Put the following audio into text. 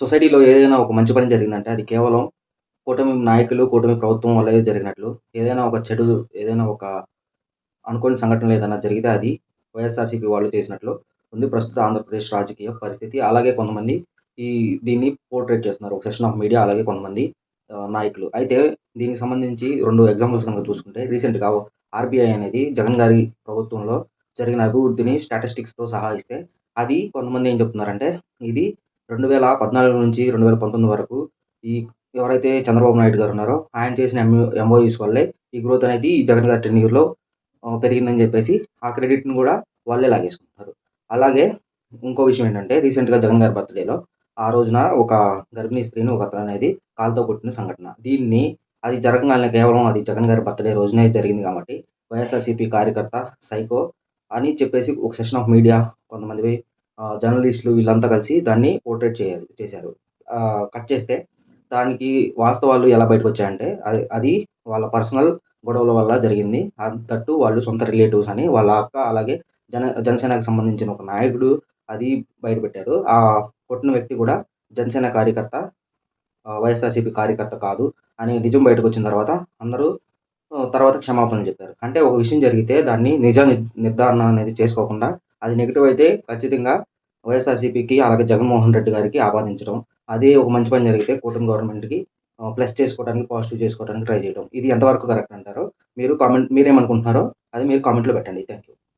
సొసైటీలో ఏదైనా ఒక మంచి పని జరిగిందంటే అది కేవలం కూటమి నాయకులు, కూటమి ప్రభుత్వం వల్లే జరిగినట్లు. ఏదైనా ఒక చెడు ఏదైనా ఒక అనుకోని సంఘటనలు ఏదైనా జరిగితే అది వైఎస్ఆర్‌సీపీ వాళ్ళు చేసినట్లు ఉంది ప్రస్తుత ఆంధ్రప్రదేశ్ రాజకీయ పరిస్థితి. అలాగే కొంతమంది ఈ దీన్ని పోర్ట్రేట్ చేస్తున్నారు. ఒక సెషన్ ఆఫ్ మీడియా అలాగే కొంతమంది నాయకులు. అయితే దీనికి సంబంధించి రెండు ఎగ్జాంపుల్స్ కనుక చూసుకుంటే రీసెంట్‌గా ఆర్‌బీఐ అనేది జగన్ గారి ప్రభుత్వంలో జరిగిన అభివృద్ధిని స్టాటిస్టిక్స్‌తో సహా ఇస్తే అది కొంతమంది ఏం చెప్తున్నారంటే ఇది 2014 నుంచి 2019 వరకు ఈ ఎవరైతే చంద్రబాబు నాయుడు గారు ఉన్నారో ఆయన చేసిన ఎంఓ ఎంఓయూస్ వల్లే ఈ గ్రోత్ అనేది జగన్ గారి టెన్ ఇయర్లో పెరిగిందని చెప్పేసి ఆ క్రెడిట్‌ని కూడా వాళ్ళే లాగేసుకుంటారు అలాగే ఇంకో విషయం ఏంటంటే రీసెంట్‌గా జగన్ గారి బర్త్‌డేలో ఆ రోజున ఒక గర్భిణీ స్త్రీని ఒకతను అనేది కాలుతో కొట్టిన సంఘటన. దీన్ని అది జరగాలని కేవలం అది జగన్ గారి బర్త్‌డే రోజునే జరిగింది కాబట్టి వైఎస్ఆర్‌సీపీ కార్యకర్త సైకో అని చెప్పేసి ఒక సెషన్ ఆఫ్ మీడియా కొంతమంది జర్నలిస్టులు వీళ్ళంతా కలిసి దాన్ని పోర్ట్రేట్ చేయ చేశారు. కట్ చేస్తే దానికి వాస్తవాలు ఎలా బయటకొచ్చాయంటే అది అది వాళ్ళ పర్సనల్ గొడవల వల్ల జరిగింది. అది వాళ్ళు సొంత రిలేటివ్స్ అని వాళ్ళ అక్క అలాగే జన జనసేనకి సంబంధించిన ఒక నాయకుడు అది బయటపెట్టాడు ఆ కొట్టిన వ్యక్తి కూడా జనసేన కార్యకర్త వైఎస్ఆర్‌సీపీ కార్యకర్త కాదు అని నిజం బయటకొచ్చిన తర్వాత అందరూ తర్వాత క్షమాపణలు చెప్పారు. అంటే ఒక విషయం జరిగితే దాన్ని నిజ నిర్ధారణ అనేది చేసుకోకుండా అది నెగిటివ్ అయితే ఖచ్చితంగా వైఎస్ఆర్‌సీపీకి అలాగే జగన్మోహన్ రెడ్డి గారికి ఆపాదించడం. అదే ఒక మంచి పని జరిగితే కూటమి గవర్నమెంట్‌కి ప్లస్ చేసుకోవడానికి, పాజిటివ్ చేసుకోవడానికి ట్రై చేయడం. ఇది ఎంతవరకు కరెక్ట్ అంటారో మీరు కామెంట్ మీరేమనుకుంటున్నారో అది మీరు కామెంట్‌లో పెట్టండి. Thank you.